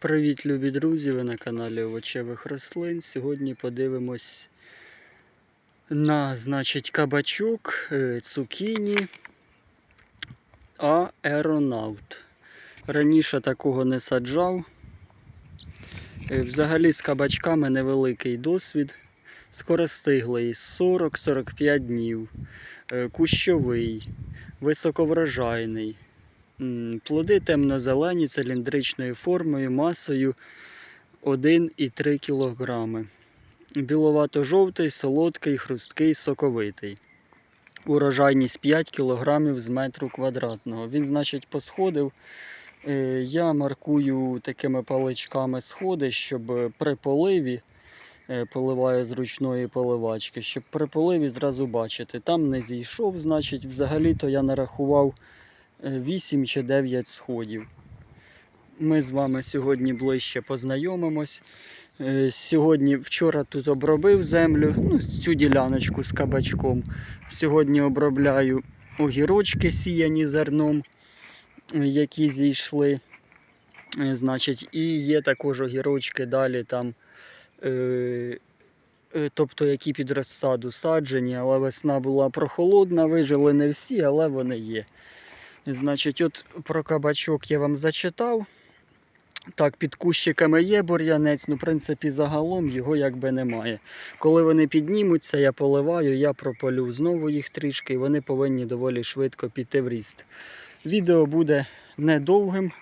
Привіт, любі друзі! Ви на каналі Овочевих рослин. Сьогодні подивимось на значить, кабачок, е, цукіні, аеронавт. Раніше такого не саджав. Е, Взагалі з кабачками невеликий досвід. Скоростиглий 40-45 днів. Е, Кущовий, високоврожайний. Плоди темно-зелені, циліндричною формою, масою 1,3 кг. Біловато-жовтий, солодкий, хрусткий, соковитий. Урожайність 5 кг з метру квадратного. Він, значить, посходив. Е, Я маркую такими паличками сходи, щоб при поливі е, поливаю з ручної поливачки, щоб при поливі зразу бачити. Там не зійшов, значить, взагалі-то я нарахував 8 чи 9 сходів. Ми з вами сьогодні ближче познайомимось. Е, Сьогодні, вчора тут обробив землю, ну, цю діляночку з кабачком. Сьогодні обробляю огірочки сіяні зерном, е, які зійшли. Е, Значить, і є також огірочки далі там. Е, е, тобто які під розсаду саджені, але весна була прохолодна, вижили не всі, але вони є. Значить, от про кабачок я вам зачитав. Так, під кущиками є бур'янець, ну, в принципі, загалом його якби немає. Коли вони піднімуться, я поливаю, я прополю знову їх трішки, і вони повинні доволі швидко піти в ріст. Відео буде недовгим.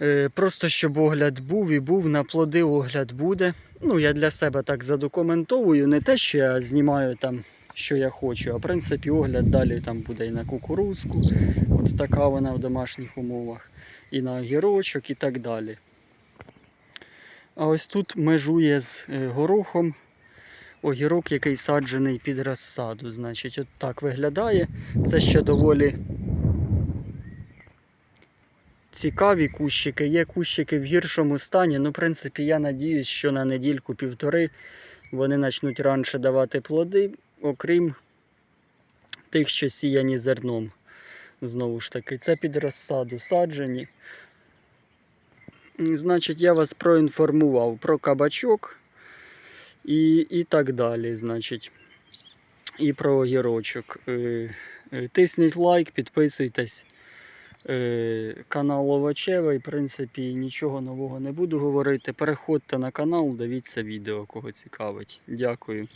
Е, Просто щоб огляд був і був, на плоди огляд буде. Ну, я для себе так задокументовую, не те, що я знімаю там, що я хочу, а в принципі огляд далі там буде і на кукурузку, от така вона в домашніх умовах, і на огірочок і так далі. А ось тут межує з е, горохом огірок, який саджений під розсаду. Значить, от так виглядає. Це ще доволі цікаві кущики. Є кущики в гіршому стані. Ну, в принципі, я надіюсь, що на недільку-півтори вони почнуть раніше давати плоди, окрім тих, що сіяні зерном. Знову ж таки, це під розсаду саджені. Значить, я вас проінформував про кабачок і, і так далі. Значить, і про огірочок. Е, е, Тисніть лайк, підписуйтесь. Е, Канал Овочевий, в принципі, нічого нового не буду говорити. Переходьте на канал, дивіться відео, кого цікавить. Дякую.